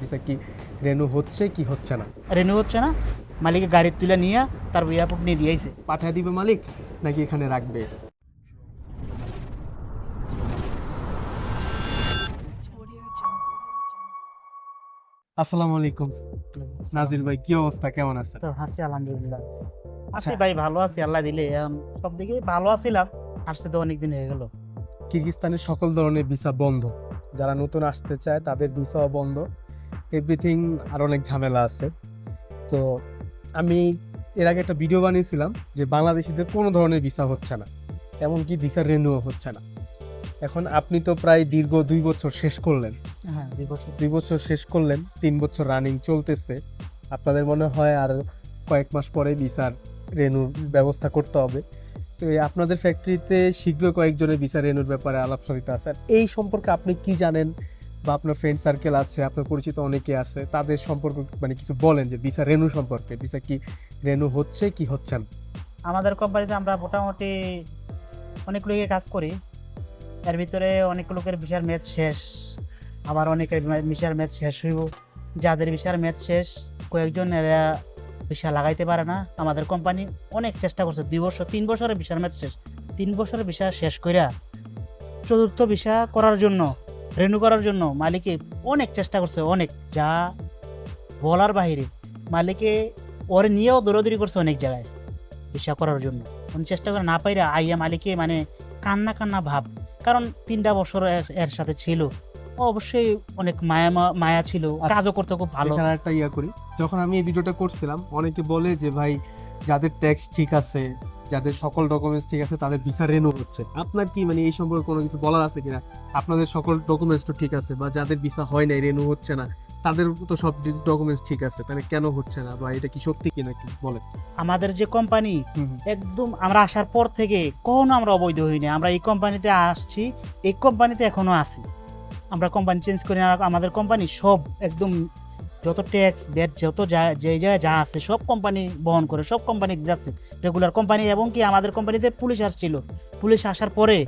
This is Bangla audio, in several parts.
ভিসা কি রেনু হচ্ছে কি হচ্ছে না? রেনু হচ্ছে না? মালিকের গাড়ি তুলে নিয়ে তারপর এয়ারপোর্ট নিয়ে দিয়েছে পাঠিয়ে দিবে মালিক নাকি এখানে রাখবে? আসসালামু আলাইকুম। নাজির ভাই কি অবস্থা? কেমন আছেন? তো হাসি আলহামদুলিল্লাহ। আছি আচ্ছা। ভাই ভালো আছি আল্লাহ দিলে। সব দিকে ভালো আছিলাম আসছে তো অনেকদিন হয়ে গেল। কিরগিস্তানের সকল ধরনের ভিসা বন্ধ। যারা নতুন আসতে চায় তাদের ভিসাও বন্ধ। এভরিথিং আর অনেক ঝামেলা আছে। তো আমি এর আগে একটা ভিডিও বানিয়েছিলাম যে বাংলাদেশিদের কোনো ধরনের ভিসা হচ্ছে না। এমনকি ভিসা রেনুও হচ্ছে না। এখন আপনি তো প্রায় দীর্ঘ দুই বছর শেষ করলেন। হ্যাঁ দুই বছর। দুই বছর শেষ করলেন তিন বছর রানিং চলতেছে। আপনাদের মনে হয় আর কয়েক মাস পরে ভিসার রেনুর ব্যবস্থা করতে হবে। তো আপনাদের ফ্যাক্টরিতে শীঘ্র কয়েকজনের ভিসা রেনুর ব্যাপারে আলাপসারিতা আছে। আর এই সম্পর্কে আপনি কি জানেন? বা আপনার ফ্রেন্ড সার্কেল আছে, আপনার পরিচিত অনেকে আছে, তাদের সম্পর্কে মানে কিছু বলেন যে ভিসা রেনু সম্পর্কে ভিসা কি রেনু হচ্ছে কি হচ্ছে না? আমাদের কোম্পানিতে আমরা মোটামুটি অনেক লোকে কাজ করি। এর ভিতরে অনেক লোকের বিশাল ম্যাচ শেষ, আবার অনেকের বিশাল ম্যাচ শেষ হইব। যাদের বিশাল ম্যাচ শেষ, কয়েকজন এরা ভিসা লাগাইতে পারে না। আমাদের কোম্পানি অনেক চেষ্টা করছে, দুই বছর, তিন বছরের বিশাল ম্যাচ শেষ। তিন বছরের ভিসা শেষ কইরা চতুর্থ ভিসা করার জন্য রেনু করার জন্য মালিকে অনেক চেষ্টা করছে অনেক। যা বলার বাহিরে মালিকে ওরে নিয়েও দৌড়াদৌড়ি করছে অনেক জায়গায় ভিসা করার জন্য। উনি চেষ্টা করে না পাইরা আইয়া মালিকে মানে কান্না কান্না ভাব। কারণ তিনটা বছর এর- সাথে ছিল। অবশ্যই অনেক মায়া মায়া ছিল। আচ্ছা। কাজও করতে খুব ভালো। একটা ইয়া করি। যখন আমি এই ভিডিওটা করছিলাম অনেকে বলে যে ভাই যাদের ট্যাক্স ঠিক আছে যাদের সকল ডকুমেন্টস ঠিক আছে তাদের ভিসা রেনু হচ্ছে। আপনার কি মানে এই সম্পর্কে কোনো কিছু বলার আছে কিনা? আপনাদের সকল ডকুমেন্টস তো ঠিক আছে বা যাদের ভিসা হয় নাই রেনু হচ্ছে না তাদের তো সব ডকুমেন্টস ঠিক আছে তাহলে কেন হচ্ছে না? বা এটা কি সত্যি কিনা কি বলে আমাদের যে কোম্পানি একদম আমরা আসার পর থেকে কখনো আমরা অবৈধ হইনি আমরা এই কোম্পানিতে আসছি এই কোম্পানিতে এখনও আছি। আমরা কোম্পানি চেঞ্জ করি না আমাদের কোম্পানি সব একদম যত ট্যাক্স ব্যাট যত যা, যে জায়গায় যা আছে, সব কোম্পানি বহন করে, সব কোম্পানি যাচ্ছে। রেগুলার কোম্পানি এবং কি আমাদের কোম্পানিতে পুলিশ আসছিল। পুলিশ আসার পরে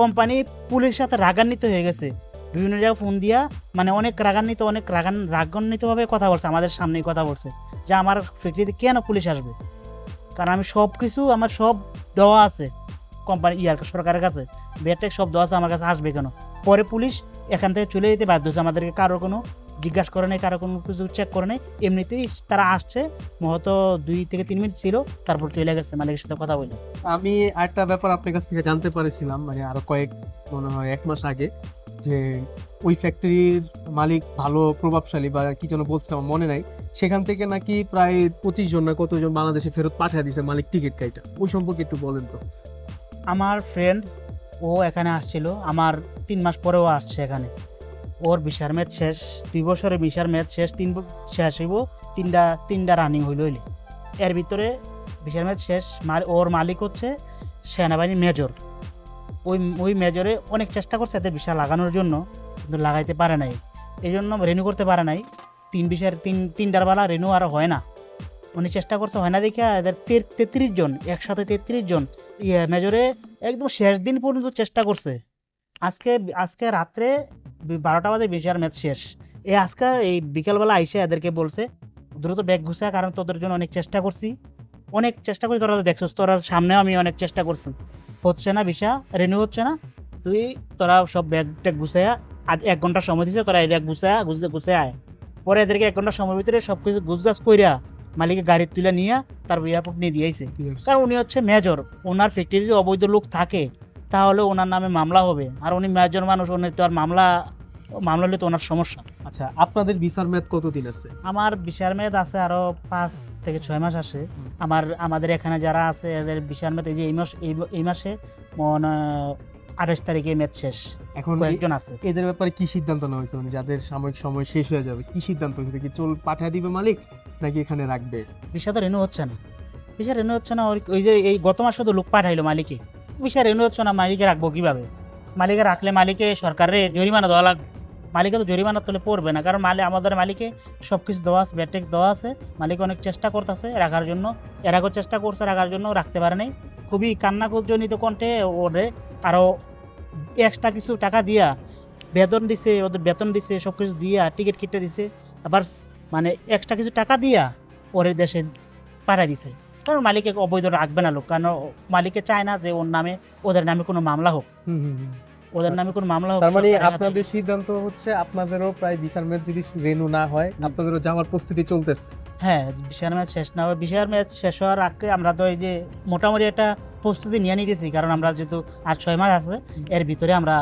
কোম্পানি পুলিশের সাথে রাগান্বিত হয়ে গেছে। বিভিন্ন জায়গায় ফোন দিয়া মানে অনেক রাগান্বিত, অনেক রাগান, রাগান্বিতভাবে কথা বলছে, আমাদের সামনেই কথা বলছে, যে আমার ফ্যাক্টরিতে কেন পুলিশ আসবে? কারণ আমি সব কিছু আমার সব দেওয়া আছে কোম্পানি ইয়ার সরকারের কাছে। বেটেক সব দেওয়া আছে, আমার কাছে আসবে কেন? পরে পুলিশ এখান থেকে চলে যেতে বাধ্য হচ্ছে আমাদেরকে, কারোর কোনো জিজ্ঞাসা করে নেই কারও কোনো কিছু চেক করে নেই। এমনিতেই তারা আসছে হয়তো দুই থেকে তিন মিনিট ছিল তারপর চলে গেছে মালিকের সাথে কথা বলে আমি আরেকটা ব্যাপার আপনার কাছ থেকে জানতে পারেছিলাম মানে আরও কয়েক মনে হয় এক মাস আগে যে ওই ফ্যাক্টরির মালিক ভালো প্রভাবশালী বা কি যেন বলছে আমার মনে নাই। সেখান থেকে নাকি প্রায় পঁচিশ জন না কতজন বাংলাদেশে ফেরত পাঠিয়ে দিছে মালিক টিকিট কাইটা? ওই সম্পর্কে একটু বলেন তো। আমার ফ্রেন্ড ও এখানে আসছিল আমার তিন মাস পরেও আসছে এখানে। ওর বিশার ম্যাচ শেষ, দুই বছরের বিশার ম্যাচ শেষ, তিন শেষ হইব, তিনটা তিনটা রানিং হইল হইলে। এর ভিতরে বিশার ম্যাচ শেষ ওর মালিক হচ্ছে সেনাবাহিনী মেজর ওই ওই মেজরে অনেক চেষ্টা করছে এদের বিশা লাগানোর জন্য, কিন্তু লাগাইতে পারে নাই। এই জন্য রেনু করতে পারে নাই। তিন বিশার তিন, তিনটার বেলা রেনু আর হয় না। উনি চেষ্টা করছে, হয় না দেখে এদের তেত্রিশ জন, একসাথে তেত্রিশ জন ইয়ে মেজরে একদম শেষ দিন পর্যন্ত চেষ্টা করছে। আজকে আজকে রাত্রে বারোটা বাজে বিশার ম্যাচ শেষ। এই আজকে এই বিকেলবেলা আইসে এদেরকে বলছে দ্রুত ব্যাগ ঘুষা কারণ তোদের জন্য অনেক চেষ্টা করছি। অনেক চেষ্টা করি তোরা তো দেখছিস তোরা সামনেও আমি অনেক চেষ্টা করছি। হচ্ছে না ভিসা রেনিউ হচ্ছে না। তুই তোরা সব ব্যাগ ট্যাগ গুছাইয়া আজ এক ঘণ্টা সময় দিছে তোরা এটা গুছায়া গুছে গুছে আয়। পরে এদেরকে এক ঘণ্টা সময়ের ভিতরে সব কিছু গুজগাছ কইরা মালিকে গাড়ি তুলে নিয়ে তারপর এয়ারপোর্ট নিয়ে দিয়েছে কারণ উনি হচ্ছে মেজর ওনার ফ্যাক্টরিতে যদি অবৈধ লোক থাকে। তাহলে ওনার নামে মামলা হবে। আর উনি মেজর মানুষ উনি তো আর মামলা মামলা হলে তো ওনার সমস্যা। আচ্ছা আপনাদের ভিসার মেয়াদ কতদিন আছে? আমার বিশার মেয়াদ আছে আরও পাঁচ থেকে ছয় মাস আসে আমার আমাদের এখানে যারা আছে এদের বিশার মেয়াদ এই যে এই মাস এই এই মাসে মনে আঠাশ তারিখে মেয়াদ শেষ। এখন এ- কয়েকজন আছে। এদের ব্যাপারে কি সিদ্ধান্ত নেওয়া হয়েছে? মানে যাদের সাময়িক সময় শেষ হয়ে যাবে কি সিদ্ধান্ত হয়েছে? কি চল পাঠিয়ে দিবে মালিক নাকি এখানে রাখবে? ভিসা তো রেনু হচ্ছে না। ভিসা রেনু হচ্ছে না ওই যে এই গত মাসে তো লোক পাঠাইলো মালিকে ভিসা রেনু হচ্ছে না মালিকে রাখব কীভাবে মালিকে রাখলে মালিকে সরকারের জরিমানা দেওয়া লাগবে। মালিকে তো জরিমানা তুলে পড়বে না কারণ মালিক আমাদের মালিকে সব কিছু দেওয়া আছে ব্যাটেক্স দেওয়া আছে, মালিক অনেক চেষ্টা করতেছে রাখার জন্য। এর আগেও চেষ্টা করছে, রাখার জন্য রাখতে পারে নাই। খুবই কান্নাজনিত কণ্ঠে ওরে আরও এক্সট্রা কিছু টাকা দিয়া বেতন দিছে, ওদের বেতন দিছে, সব কিছু দিয়া টিকিট কেটে দিছে, আবার মানে এক্সট্রা কিছু টাকা দিয়া ওরে দেশে পাঠাই দিছে। কারণ মালিকে অবৈধ রাখবে না লোক। কারণ মালিকে চায় না যে ওর নামে ওদের নামে কোনো মামলা হোক। ওদের নামে কোনো মামলা হোক তার মানে আপনাদের সিদ্ধান্ত হচ্ছে আপনাদেরও প্রায় বিচার ম্যাচ যদি রেনু না হয় আপনাদেরও যাওয়ার প্রস্তুতি চলতেছে। হ্যাঁ বিশাল ম্যাচ শেষ না হবে বিশাল ম্যাচ শেষ হওয়ার আগে আমরা তো এই যে মোটামুটি একটা প্রস্তুতি নিয়ে নিতেছি। কারণ আমরা যেহেতু আট ছয় মাস আছে এর ভিতরে আমরা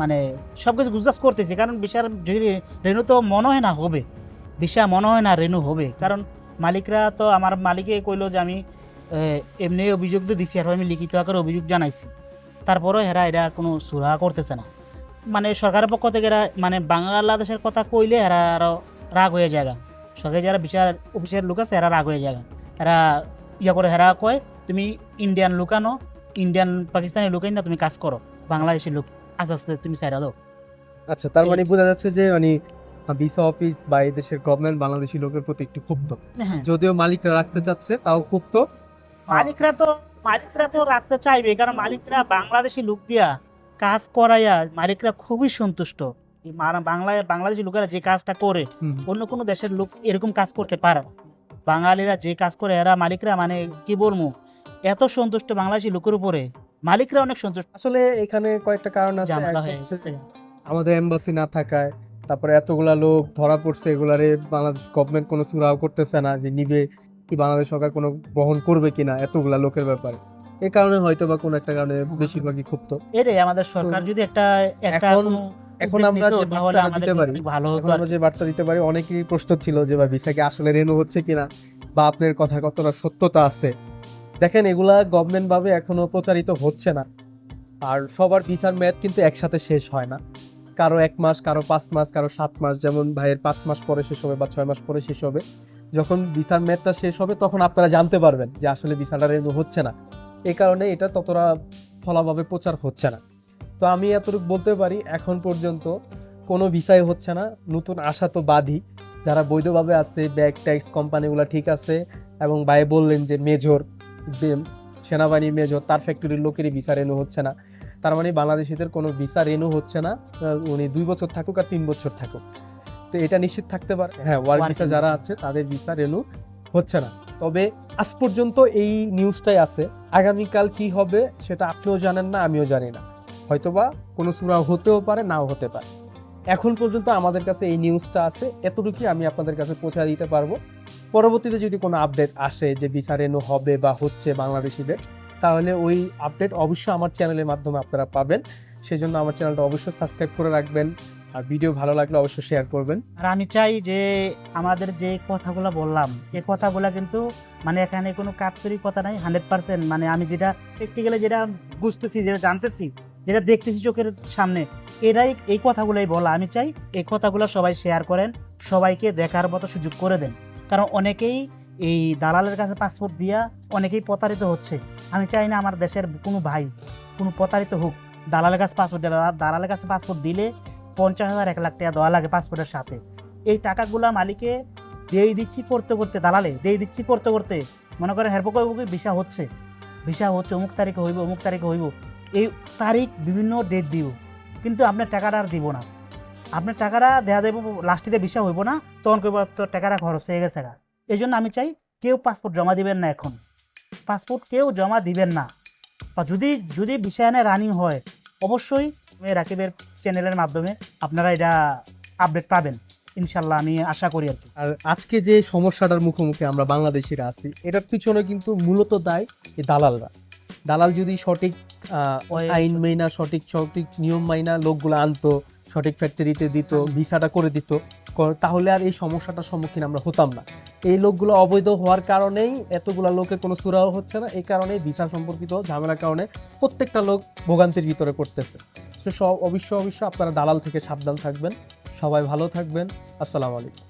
মানে সব কিছু গুজাস করতেছি। কারণ বিশাল যদি রেনু তো মনে হয় না হবে বিশা মনে হয় না রেনু হবে। কারণ মালিকরা তো আমার মালিকে কইলো যে আমি এমনি অভিযোগ তো দিছি আর আমি লিখিত আকারে অভিযোগ জানাইছি। তারপরেও এরা এরা কোনো সুরাহা করতেছে না। মানে সরকারের পক্ষ থেকে এরা মানে বাংলাদেশের কথা কইলে এরা আরও রাগ হয়ে যায় সরকারি যারা বিচার, অফিসের লোক আছে এরা রাগ হয়ে যায় এরা ইয়া করে হেরা কয়, তুমি ইন্ডিয়ান লুকানো ইন্ডিয়ান পাকিস্তানি লুকাই না তুমি কাজ করো। বাংলাদেশি লোক, আস্তে আস্তে তুমি সাইডা দাও। আচ্ছা তার মানে বোঝা যাচ্ছে যে মানে ভিসা অফিস বা এই দেশের গভর্নমেন্ট বাংলাদেশি লোকের প্রতি একটু ক্ষুব্ধ। হ্যাঁ। যদিও মালিকরা রাখতে চাচ্ছে তাও ক্ষুব্ধ। মালিকরা তো মালিকরা তো রাখতে চাইবে কারণ মালিকরা বাংলাদেশি লোক দিয়া কাজ করাইয়া মালিকরা খুবই সন্তুষ্ট। বাংলায় বাংলাদেশি লোকেরা যে কাজটা করে অন্য কোনো দেশের লোক এরকম কাজ করতে পারে বাঙালিরা যে কাজ করে এরা মালিকরা মানে কি বলব? এত সন্তুষ্ট বাংলাদেশি লোকের উপরে মালিকরা অনেক সন্তুষ্ট। আসলে এখানে কয়েকটা কারণ আছে। আমাদের এম্বাসি না থাকায় তারপরে এতগুলা লোক ধরা পড়ছে এগুলারে বাংলাদেশ গভর্নমেন্ট কোনো সুরাও করতেছে না যে নিবে কি বাংলাদেশ সরকার কোনো বহন করবে কিনা এতগুলা লোকের ব্যাপারে। এই কারণে হয়তো বা কোনো একটা কারণে বেশিরভাগই ক্ষুব্ধ। এটাই আমাদের সরকার যদি একটা একটা এখন- আমরা যে আমাদের দিতে পারি, ভালো হতো আমরা যে বার্তা দিতে পারি অনেকেরই প্রশ্ন ছিল যে ভাই ভিসাকে আসলে রেনু হচ্ছে কিনা? বা আপনার কথার কতটা সত্যতা আছে? দেখেন এগুলা গভর্নমেন্ট ভাবে এখনও প্রচারিত হচ্ছে না। আর সবার ভিসার মেয়াদ কিন্তু একসাথে শেষ হয় না। কারও এক মাস, কারও পাঁচ মাস, কারও সাত মাস, যেমন ভাইয়ের পাঁচ মাস পরে শেষ হবে বা ছয় মাস পরে শেষ হবে। যখন ভিসার মেয়াদটা শেষ হবে, তখন আপনারা জানতে পারবেন যে আসলে ভিসাটা রেনু হচ্ছে না। এই কারণে এটা ততটা ফলাভাবে প্রচার হচ্ছে না। তো আমি এতটুকু বলতে পারি, এখন পর্যন্ত কোনো ভিসাই হচ্ছে না। নতুন আশা তো বাদই। যারা বৈধভাবে আছে, ব্যাগ, ট্যাক্স, কোম্পানিগুলো ঠিক আছে, এবং ভাই বললেন যে মেজর সেনাবাহিনীর মেজর, তার ফ্যাক্টরির লোকেরই ভিসা রেনু হচ্ছে না। তার মানে বাংলাদেশিদের কোনো ভিসা রেনু হচ্ছে না উনি দুই বছর থাকুক আর তিন বছর থাকুক। তো এটা নিশ্চিত থাকতে পারে। হ্যাঁ ওয়ার্ক ভিসা যারা আছে তাদের ভিসা রেনু হচ্ছে না। তবে আজ পর্যন্ত এই নিউজটাই আছে। আগামীকাল কি হবে সেটা আপনিও জানেন না আমিও জানি না। হয়তোবা কোনো সুরা হতেও পারে নাও হতে পারে। এখন পর্যন্ত আমাদের কাছে এই নিউজটা আছে এতটুকুই আমি আপনাদের কাছে পৌঁছে দিতে পারব। পরবর্তীতে যদি কোনো আপডেট আসে যে ভিসা রেনু হবে বা হচ্ছে বাংলাদেশিদের তাহলে ওই আপডেট অবশ্যই আমার চ্যানেলের মাধ্যমে আপনারা পাবেন। সেই জন্য আমার চ্যানেলটা অবশ্যই সাবস্ক্রাইব করে রাখবেন। আর ভিডিও ভালো লাগলে অবশ্যই শেয়ার করবেন। আর আমি চাই যে আমাদের যে কথাগুলো বললাম এই কথাগুলো কিন্তু মানে এখানে কোনো কাজচুরি কথা নাই হান্ড্রেড পার্সেন্ট মানে আমি যেটা প্র্যাকটিক্যালি যেটা বুঝতেছি, যেটা জানতেছি, যেটা দেখতেছি চোখের সামনে, এরাই এই কথাগুলোই বলা। আমি চাই এই কথাগুলো সবাই শেয়ার করেন, সবাইকে দেখার মতো সুযোগ করে দেন। কারণ অনেকেই এই দালালের কাছে পাসপোর্ট দিয়া অনেকেই প্রতারিত হচ্ছে। আমি চাই না আমার দেশের কোনো ভাই, কোনো প্রতারিত হোক। দালালের কাছে পাসপোর্ট দেবে দালালের কাছে পাসপোর্ট দিলে পঞ্চাশ হাজার, এক লাখ টাকা দেওয়া লাগে পাসপোর্টের সাথে। এই টাকাগুলা মালিকে দিয়ে দিচ্ছি করতে করতে, দালালে দিয়ে দিচ্ছি করতে করতে। মনে করেন হেরপকে ভিসা হচ্ছে। ভিসা হচ্ছে, অমুক তারিখে হইব, অমুক তারিখে হইব। এই তারিখ বিভিন্ন ডেট দিব। কিন্তু আপনার টাকাটা আর দিব না। আপনার টাকাটা দেওয়া দেবো লাস্টিতে ভিসা হইব না, তখন কইব তো টাকাটা খরচ হয়ে গেছে এই জন্য আমি চাই কেউ পাসপোর্ট জমা দিবেন না এখন। পাসপোর্ট কেউ জমা দিবেন না। বা যদি যদি এনে রানিং হয় অবশ্যই আমি রাকিবের চ্যানেলের মাধ্যমে আপনারা এটা আপডেট পাবেন। ইনশাল্লাহ আমি আশা করি আর কি। আর আজকে যে সমস্যাটার মুখোমুখি আমরা বাংলাদেশিরা আছি এটার পিছনে কিন্তু মূলত দায় এই দালালরা। দালাল যদি সঠিক আইন মাইনা সঠিক সঠিক নিয়ম মাইনা লোকগুলো আনতো সঠিক ফ্যাক্টরিতে দিত, ভিসাটা করে দিত তাহলে আর এই সমস্যাটার সম্মুখীন আমরা হতাম না। এই লোকগুলো অবৈধ হওয়ার কারণেই এতগুলা লোকে কোনো সুরাহ হচ্ছে না, এই কারণে ভিসা সম্পর্কিত ঝামেলার কারণে প্রত্যেকটা লোক ভোগান্তির ভিতরে করতেছে তো সব অবশ্য অবশ্য আপনারা দালাল থেকে সাবধান থাকবেন। সবাই ভালো থাকবেন। আসসালামু আলাইকুম।